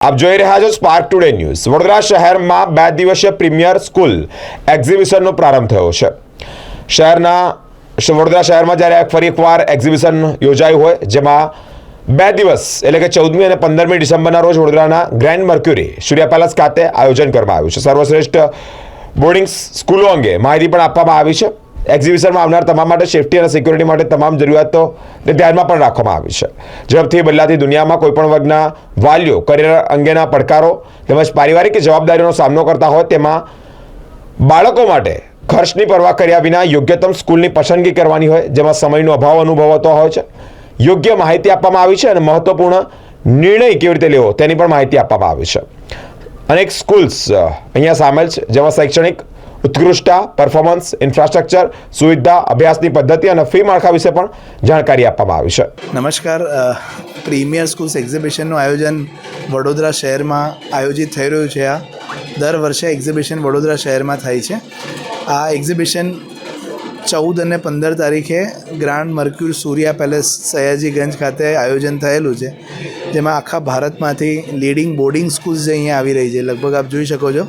આપ જોઈ રહ્યા છો સ્પાર્ક ટુડે ન્યૂઝ વડોદરા શહેરમાં બે દિવસીય પ્રીમિયર સ્કૂલ એક્ઝિબિશનનો પ્રારંભ થયો છે. શહેરના વડોદરા શહેરમાં જ્યારે ફરી એકવાર એક્ઝિબિશન યોજાયું હોય, જેમાં બે દિવસ, એટલે કે ચૌદમી અને પંદરમી ડિસેમ્બરના રોજ વડોદરાના ગ્રેન્ડ મર્ક્યુરી સૂર્યા પેલેસ ખાતે આયોજન કરવામાં આવ્યું છે. સર્વશ્રેષ્ઠ બોર્ડિંગ સ્કૂલો અંગે માહિતી પણ આપવામાં આવી છે. એક્ઝિબિશનમાં આવનાર તમામ માટે સેફટી અને સિક્યુરિટી માટે તમામ જરૂરિયાતોને ધ્યાનમાં પણ રાખવામાં આવી છે. ઝડપથી બદલાતી દુનિયામાં કોઈપણ વર્ગના વાલીઓ કરિયર અંગેના પડકારો તેમજ પારિવારિક જવાબદારીઓનો સામનો કરતા હોય તેમાં બાળકો માટે ખર્ચની પરવા કર્યા વિના યોગ્યતમ સ્કૂલની પસંદગી કરવાની હોય, જેમાં સમયનો અભાવ અનુભવતો હોય છે. યોગ્ય માહિતી આપવામાં આવી છે અને મહત્વપૂર્ણ નિર્ણય કેવી રીતે લેવો તેની પણ માહિતી આપવામાં આવી છે. અનેક સ્કૂલ્સ અહીંયા સામેલ છે, જેમાં શૈક્ષણિક ઉત્કૃષ્ટતા પરફોર્મન્સ ઇન્ફ્રાસ્ટ્રક્ચર સુવિધા, અભ્યાસની પદ્ધતિ અને ફી માળખા વિશે પણ જાણકારી આપવામાં આવી છે. નમસ્કાર પ્રીમિયર સ્કૂલ્સ એક્ઝિબિશનનું આયોજન વડોદરા શહેરમાં આયોજિત થઈ રહ્યું છે. આ દર વર્ષે એક્ઝિબિશન વડોદરા શહેરમાં થાય છે. આ એક્ઝિબિશન ચૌદ અને પંદર તારીખે Grand Mercure Surya Palace Sayajiganj ખાતે આયોજન થયેલું છે. જેમાં આખા ભારતમાંથી લીડિંગ બોર્ડિંગ સ્કૂલ્સ જે અહીંયા આવી રહી છે, લગભગ આપ જોઈ શકો છો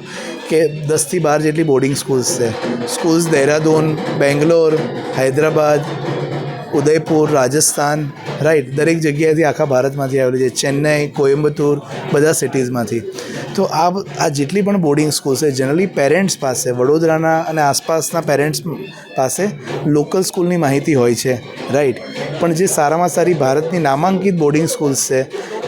કે દસથી બાર જેટલી બોર્ડિંગ સ્કૂલ્સ છે. સ્કૂલ્સ દહેરાદૂન બેંગ્લોર હૈદરાબાદ ઉદયપુર રાજસ્થાન રાઈટ દરેક જગ્યાએથી આખા ભારતમાંથી આવેલી છે. ચેન્નઈ કોયમ્બતુર બધા સિટીઝમાંથી તો આ આ જેટલી પણ બોર્ડિંગ સ્કૂલ છે જનરલી પેરેન્ટ્સ પાસે, વડોદરાના અને આસપાસના પેરેન્ટ્સ પાસે લોકલ સ્કૂલની માહિતી હોય છે રાઈટ પણ જે સારામાં સારી ભારતની નામાંકિત બોર્ડિંગ સ્કૂલ્સ છે,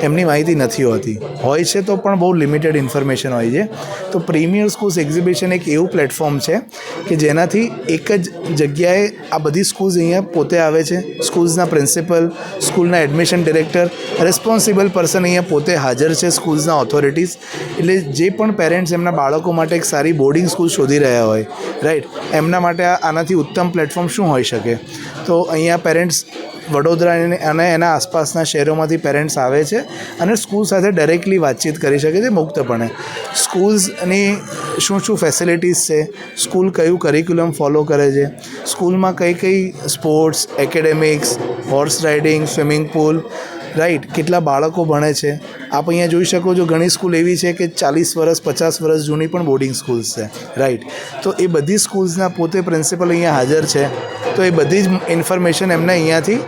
એમની માહિતી નથી હોતી. હોય છે તો પણ બહુ લિમિટેડ ઇન્ફોર્મેશન હોય છે. તો પ્રીમિયર સ્કૂલ્સ એક્ઝિબિશન એક એવું પ્લેટફોર્મ છે કે જેનાથી એક જ જગ્યાએ આ બધી સ્કૂલ્સ અહીંયા પોતે આવે છે. સ્કૂલ્સના પ્રિન્સિપલ સ્કૂલના એડમિશન ડિરેક્ટર રેસ્પોન્સિબલ પર્સન અહીંયા પોતે હાજર છે સ્કૂલ્સના ઓથોરિટીઝ એટલે જે પણ પેરેન્ટ્સ એમના બાળકો માટે એક સારી બોર્ડિંગ સ્કૂલ શોધી રહ્યા હોય રાઈટ એમના માટે આનાથી ઉત્તમ પ્લેટફોર્મ શું હોઈ શકે? તો અહીંયા પેરેન્ટ્સ વડોદરા અને એના આસપાસના શહેરોમાંથી પેરેન્ટ્સ આવે છે અને સ્કૂલ સાથે ડાયરેક્ટલી વાતચીત કરી શકે છે મુક્તપણે. સ્કૂલ્સની શું શું ફેસિલિટીઝ છે? સ્કૂલ કયું કરિક્યુલમ ફોલો કરે છે? સ્કૂલમાં કઈ કઈ sports academics horse riding swimming pool right કેટલા બાળકો ભણે છે? આપ અહીંયા જોઈ શકો છો ઘણી સ્કૂલ એવી છે કે ચાલીસ વર્ષ, પચાસ વર્ષ જૂની પણ બોર્ડિંગ સ્કૂલ્સ છે રાઈટ તો એ બધી સ્કૂલ્સના પોતે પ્રિન્સિપલ અહીંયા હાજર છે. તો એ બધી જ ઇન્ફોર્મેશન એમને અહીંયાથી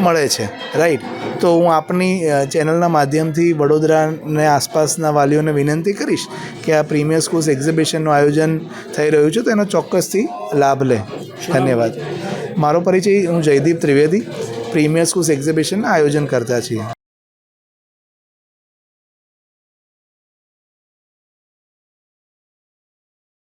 મળે છે રાઈટ તો હું આપની ચેનલના માધ્યમથી વડોદરાને આસપાસના વાલીઓને વિનંતી કરીશ કે આ પ્રીમિયર સ્કૂલ્સ એક્ઝિબિશનનું આયોજન થઈ રહ્યું છે તો એનો ચોક્કસથી લાભ લે. ધન્યવાદ. મારો પરિચય હું જયદીપ ત્રિવેદી પ્રીમિયર સ્કૂલ્સ એક્ઝિબિશનના આયોજન કરતા છીએ.